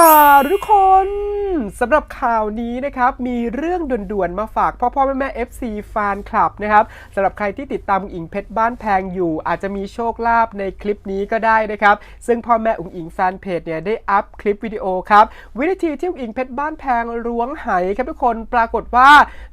ค่ะทุกคนสำหรับข่าวนี้นะครับมีเรื่องด่วนๆมาฝากพ่อพ่อแม่แม่ FC แฟนคลับนะครับสำหรับใครที่ติดตามอุ๋งอิงเพชรบ้านแพงอยู่ อาจจะมีโชคลาภในคลิปนี้ก็ได้นะครับ ซึ่งพ่อแม่อุ๋งอิงแฟนเพจเนี่ยได้อัพคลิปวิดีโอครับวินาทีที่อุ๋งอิงเพชรบ้านแพงล้วงไหครับทุกคนปรากฏว่า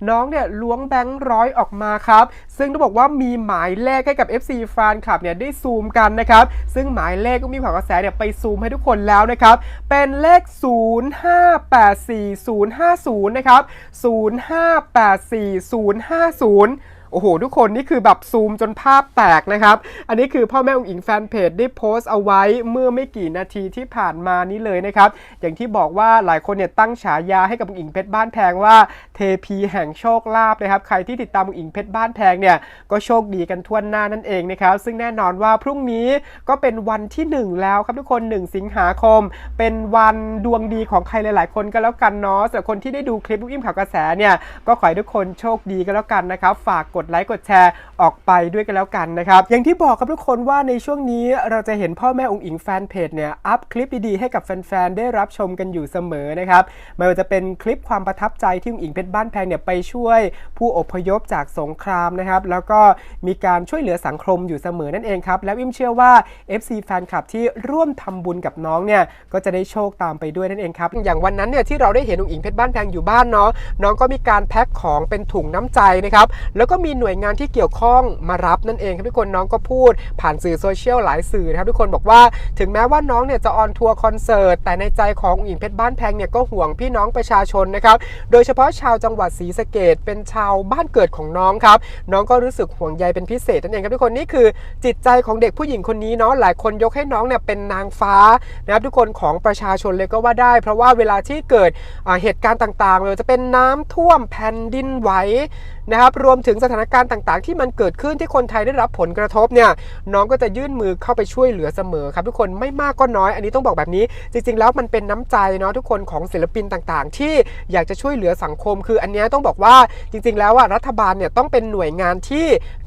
น้องเนี่ยล้วงแบงค์ร้อยออกมาครับซึ่งต้องบอกว่ามีหมายเลขให้กับ FC แฟนคลับเนี่ยได้ซูมกันนะครับซึ่งหมายเลขก็มีผักกระแสเนี่ยไปซูมให้ทุกคนแล้วนะครับเป็นเลขข 0584050 นะครับ 0584050 โอ้โห ทุกคนนี่คือแบบซูมจนภาพแตกนะครับ อันนี้คือพ่อแม่องค์อิงแฟนเพจได้โพสต์เอาไว้เมื่อไม่กี่นาทีที่ผ่านมานี้เลยนะครับ อย่างที่บอกว่าหลายคนเนี่ยตั้งฉายาให้กับองค์อิงเพชรบ้านแพงว่าเทพีแห่งโชคลาภนะครับ ใครที่ติดตามองค์อิงเพชรบ้านแพงเนี่ยก็โชคดีกันทั่วหน้านั่นเองนะครับ ซึ่งแน่นอนว่าพรุ่งนี้ก็เป็นวันที่ 1 แล้วครับทุกคน 1 สิงหาคม เป็นวันดวงดีของใครหลาย ๆ คนก็แล้วกันเนาะสำหรับคนที่ได้ดูคลิปลูกอิ่มข่าวกระแสเนี่ยก็ขอให้ทุกคนโชคดีก็แล้วกันนะครับฝากกดไลค์กดแชร์ออกไปด้วยกันแล้วกันนะครับ อย่างที่บอกครับทุกคนว่าในช่วงนี้เราจะเห็นพ่อแม่องค์อิงแฟนเพจเนี่ยอัพคลิปดีๆให้กับแฟนๆได้รับชมกันอยู่เสมอนะครับไม่ว่าจะเป็นคลิปความประทับใจที่องค์อิงเพชรบ้านแพงเนี่ยไปช่วยผู้อพยพจากสงครามนะครับแล้วก็มีการช่วยเหลือสังคมอยู่เสมอนั่นเองครับและอิ่มเชื่อว่า FC แฟนคลับที่ร่วมทำบุญกับน้องเนี่ยก็จะได้โชคตามไปด้วยนั่นเองครับอย่างวันนั้นเนี่ยที่เราได้เห็นองค์อิงเพชรบ้านแพงอยู่บ้านเนาะน้องก็มีการแพ็คของเป็นถุงน้ำใจนะครับแล้วก็มีีหน่วยงานที่เกี่ยวข้องมารับนั่นเองครับทุกคนน้องก็พูด ผ่านสื่อโซเชียลหลายสื่อนะครับทุกคนบอกว่าถึงแม้ว่าน้องเนี่ยจะออนทัวร์คอนเสิร์ตแต่ในใจขององค์อิงเพชรบ้านแพงเนี่ยก็ห่วงพี่น้องประชาชนนะครับโดยเฉพาะชาวจังหวัดศรีสะเกดเป็นชาวบ้านเกิดของน้องครับน้องก็รู้สึกห่วงใยเป็นพิเศษนั่นเองครับทุกคนนี่คือจิตใจของเด็กผู้หญิงคนนี้เนาะหลายคนยกให้น้องเนี่ยเป็นนางฟ้านะครับทุกคนของประชาชนเลยก็ว่าได้ เพราะว่าเวลาที่เกิดเหตุการณ์ต่างๆเลยจะเป็นน้ำท่วมแผ่นดินไหวนะครับรวมถึงสถานานการณ์ต่างๆ ที่มันเกิดขึ้นที่คนไทยได้รับผลกระทบเนี่ยน้องก็จะยื่นมือเข้าไปช่วยเหลือเสมอครับทุกคนไม่มากก็น้อย อันนี้ต้องบอกแบบนี้ จริง ๆ แล้วมันเป็นน้ำใจเนาะทุกคนของศิลปินต่างๆ ที่อยากจะช่วยเหลือสังคม คืออันนี้ต้องบอกว่าจริง ๆ แล้วอะรัฐบาลเนี่ยต้องเป็นหน่วยงานที่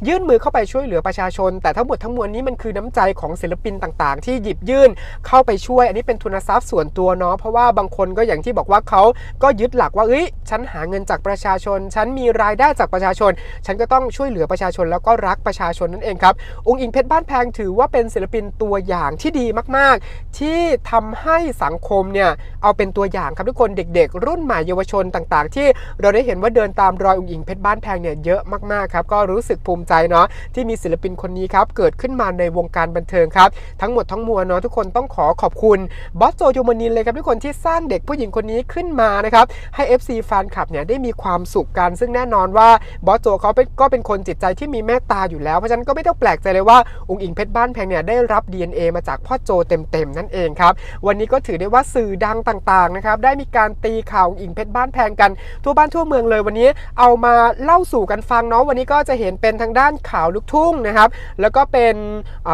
ยื่นมือเข้าไปช่วยเหลือประชาชน แต่ทั้งหมดทั้งมวลนี้มันคือน้ำใจของศิลปินต่างๆ ที่หยิบยื่นเข้าไปช่วย อันนี้เป็นทุนทรัพย์ส่วนตัวเนาะเพราะว่าบางคนก็อย่างที่บอกว่าเขาก็ยึดหลักว่าเอ้ยฉันหาเงินจากประชาชน ฉันมีรายได้จากประชาชน ฉันก็ต้องช่วยเหลือประชาชนแล้วก็รักประชาชนนั่นเองครับองค์อิงเพชรบ้านแพงถือว่าเป็นศิลปินตัวอย่างที่ดีมาก ๆ ที่ทำให้สังคมเนี่ยเอาเป็นตัวอย่างครับทุกคนเด็ก ๆ รุ่นใหม่เยาวชนต่าง ๆ ที่เราได้เห็นว่าเดินตามรอยองค์อิงเพชรบ้านแพงเนี่ยเยอะมากๆครับก็รู้สึกภูมิใจเนาะที่มีศิลปินคนนี้ครับเกิดขึ้นมาในวงการบันเทิงครับทั้งหมดทั้งมวลเนาะทุกคนต้องขอขอบคุณบอสโจโยมานินเลยครับทุกคนที่สร้างเด็กผู้หญิงคนนี้ขึ้นมานะครับให้ FC แฟนคลับเนี่ยได้มีความสุขกันซึ่งแน่นอนว่าบอสโจเขาเป็นก็เป็นคนจิตใจที่มีเมตตาอยู่แล้ว เพราะฉะนั้นก็ไม่ต้องแปลกใจเลยว่าองค์อิงเพชรบ้านแพงเนี่ยได้รับ DNA มาจากพ่อโจเต็มๆนั่นเองครับ วันนี้ก็ถือได้ว่าสื่อดังต่างๆนะครับได้มีการตีข่าวองค์อิงเพชรบ้านแพงกันทั่วบ้านทั่วเมืองเลยวันนี้เอามาเล่าสู่กันฟังเนาะวันนี้ก็จะเห็นเป็นทางด้านข่าวลูกทุ่งนะครับแล้วก็เป็น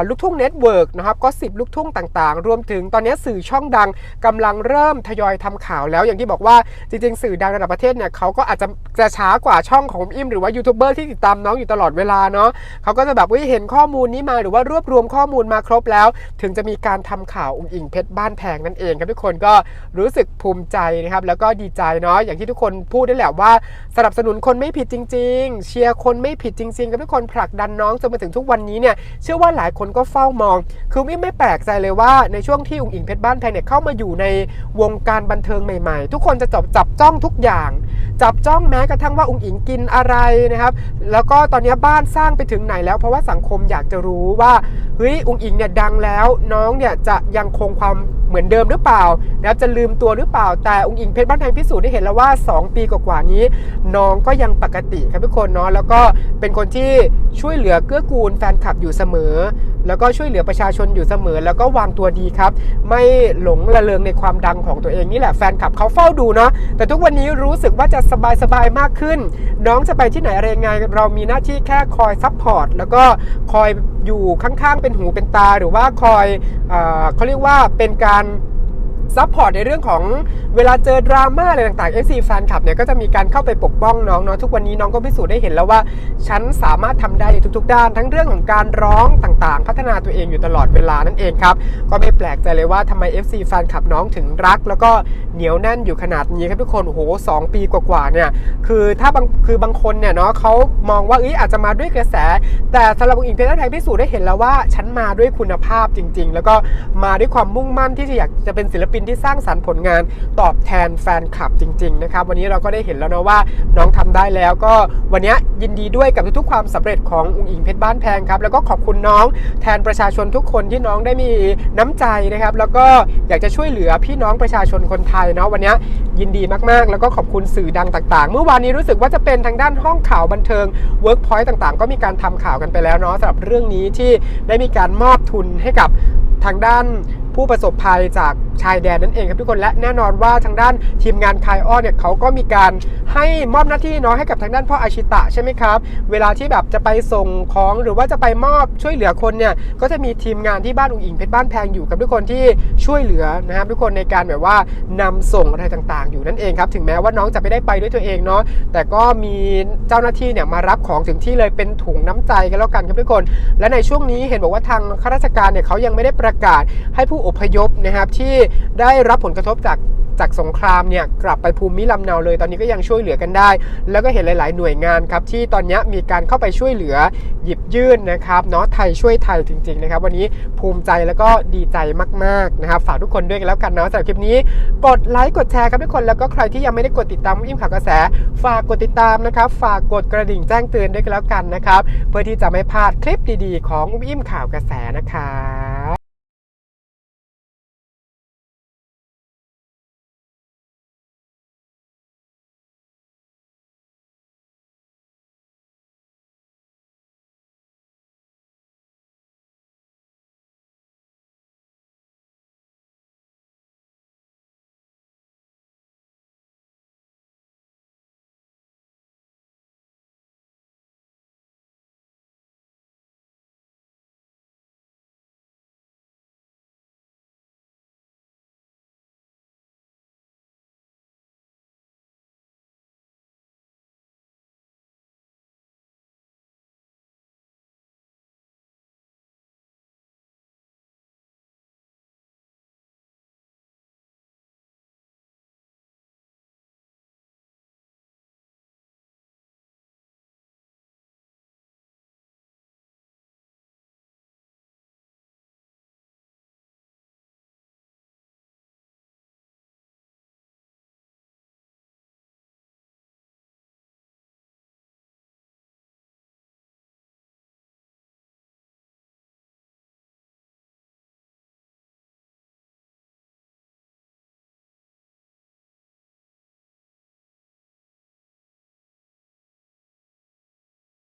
ลูกทุ่งเน็ตเวิร์กนะครับก็สิบลูกทุ่งต่างๆ รวมถึงตอนนี้สื่อช่องดังกำลังเริ่มทยอยทำข่าวแล้วอย่างที่บอกว่าจริงๆ สื่อดังระดับประเทศเนี่ยเขาก็อาจจะจะช้ากว่าช่องของอิมหรือว่ายูทูบเบอร์ที่ติดตามน้องอยู่ตลอดเวลาเนาะเขาก็จะแบบว่าเห็นข้อมูลนี้มาหรือว่ารวบรวมข้อมูลมาครบแล้ว ถึงจะมีการทำข่าวองค์อิงเพชรบ้านแพงนั่นเองครับทุกคนก็รู้สึกภูมิใจนะครับแล้วก็ดีใจเนาะอย่างที่ทุกคนพูดได้แหละว่าสนับสนุนคนไม่ผิดจริง ๆ เชียร์คนไม่ผิดจริงๆกับทุกคนผลักดันน้องจนมาถึงทุกวันนี้เนี่ยเชื่อว่าหลายคนก็เฝ้ามอง คือไม่ไม่แปลกใจเลยว่าในช่วงที่องค์อิงเพชรบ้านแพงเนี่ยเข้ามาอยู่ในวงการบันเทิงใหม่ๆ ทุกคนจะจับจับจ้องทุกอย่าง จับจ้องแม้กระทั่งว่าองค์อิงกินอะไรนะครับ แล้วก็ตอนนี้บ้านสร้างไปถึงไหนแล้ว เพราะว่าสังคมอยากจะรู้ว่าเฮ้ยองค์อิงเนี่ยดังแล้ว น้องเนี่ยจะยังคงความเหมือนเดิมหรือเปล่านะครับจะลืมตัวหรือเปล่า แต่องค์อิงเพชรบ้านแพงพิสูจน์ได้เห็นแล้วว่า 2 ปีกว่านี้ น้องก็ยังปกติครับทุกคนเนาะแล้วก็เป็นคนที่ช่วยเหลือเกื้อกูลแฟนคลับอยู่เสมอ แล้วก็ช่วยเหลือประชาชนอยู่เสมอ แล้วก็วางตัวดีครับ ไม่หลงระเริงในความดังของตัวเองนี่แหละแฟนคลับเขาเฝ้าดูเนาะแต่ทุกวันนี้รู้สึกว่าจะสบายๆมากขึ้น น้องจะไปที่ไหนอะไรยังไงเรามีหน้าที่แค่คอยซัพพอร์ตแล้วก็คอยอยู่ข้างๆ เป็นหูเป็นตาหรือว่าคอยเอเขาเรียกว่าเป็นการ ซัพพอร์ตในเรื่องของเวลาเจอดราม่าอะไรต่างๆ FC แฟนคลับเนี่ยก็จะมีการเข้าไปปกป้องน้องเนาะทุกวันนี้น้องก็พิสูจน์ได้เห็นแล้วว่า ฉันสามารถทำได้ในทุกๆ ด้าน ทั้งเรื่องของการร้องต่างๆ พัฒนาตัวเองอยู่ตลอดเวลานั่นเองครับ ก็ไม่แปลกใจเลยว่าทำไม FC แฟนคลับน้องถึงรัก แล้วก็เหนียวแน่นอยู่ขนาดนี้ครับทุกคนโอ้โหสองปีกว่าๆเนี่ยคือถ้าบางคือบางคนเนี่ยเนาะเขามองว่าเอ้ยอาจจะมาด้วยกระแส แต่สำหรับอิงเพชรไทยพิสูจน์ได้เห็นแล้วว่าฉันมาด้วยคุณภาพจริง ๆ แล้วก็มาด้วยความมุ่งมั่นที่จะอยากจะเป็นศิลปินที่สร้างสรรค์ผลงานตอบแทนแฟนคลับจริงๆนะครับวันนี้เราก็ได้เห็นแล้วนะว่าน้องทำได้แล้วก็วันนี้ยินดีด้วยกับทุกๆความสำเร็จขององค์อิงเพชรบ้านแพงครับแล้วก็ขอบคุณน้องแทนประชาชนทุกคนที่น้องได้มีน้ำใจนะครับ แล้วก็อยากจะช่วยเหลือพี่น้องประชาชนคนไทยเนาะวันนี้ยินดีมากๆ แล้วก็ขอบคุณสื่อดังต่างๆ เมื่อวานนี้รู้สึกว่าจะเป็นทางด้านห้องข่าวบันเทิง Workpoint ต่างๆ ก็มีการทำข่าวกันไปแล้วเนาะสำหรับเรื่องนี้ที่ได้มีการมอบทุนให้กับทางด้าน ผู้ประสบภัยจากชายแดนนั่นเองครับทุกคนและแน่นอนว่าทางด้านทีมงานคายอ้อเนี่ยเขาก็มีการให้มอบหน้าที่เนาะให้กับทางด้านพ่ออาชิตะใช่ไหมครับ เวลาที่แบบจะไปส่งของหรือว่าจะไปมอบช่วยเหลือคนเนี่ยก็จะมีทีมงานที่บ้านอุ๋งอิงเพชรบ้านแพงอยู่กับทุกคนที่ช่วยเหลือนะครับทุกคนในการแบบว่านำส่งอะไรต่างๆ อยู่นั่นเองครับถึงแม้ว่าน้องจะไม่ได้ไปด้วยตัวเองเนาะแต่ก็มีเจ้าหน้าที่เนี่ยมารับของถึงที่เลยเป็นถุงน้ำใจกันแล้วกันครับทุกคน และในช่วงนี้เห็นบอกว่าทางข้าราชการเนี่ยเขายังไม่ได้ประกาศให้ผู้อพยพนะครับที่ได้รับผลกระทบจากจากสงครามเนี่ยกลับไปภูมิลำเนาเลย ตอนนี้ก็ยังช่วยเหลือกันได้ แล้วก็เห็นหลาย ๆ หน่วยงานครับที่ตอนนี้มีการเข้าไปช่วยเหลือหยิบยื่นนะครับเนาะไทยช่วยไทยจริง ๆ นะครับ วันนี้ภูมิใจแล้วก็ดีใจมาก ๆ นะครับ ฝากทุกคนด้วยกันแล้วกันเนาะสำหรับคลิปนี้กดไลค์กดแชร์ครับทุกคนแล้วก็ใครที่ยังไม่ได้กดติดตามอิ่มข่าวกระแส ฝากกดติดตามนะครับ ฝากกดกระดิ่งแจ้งเตือนด้วยกันแล้วกันนะครับ เพื่อที่จะไม่พลาดคลิปดี ๆ ของอิ่มข่าวกระแสนะครับ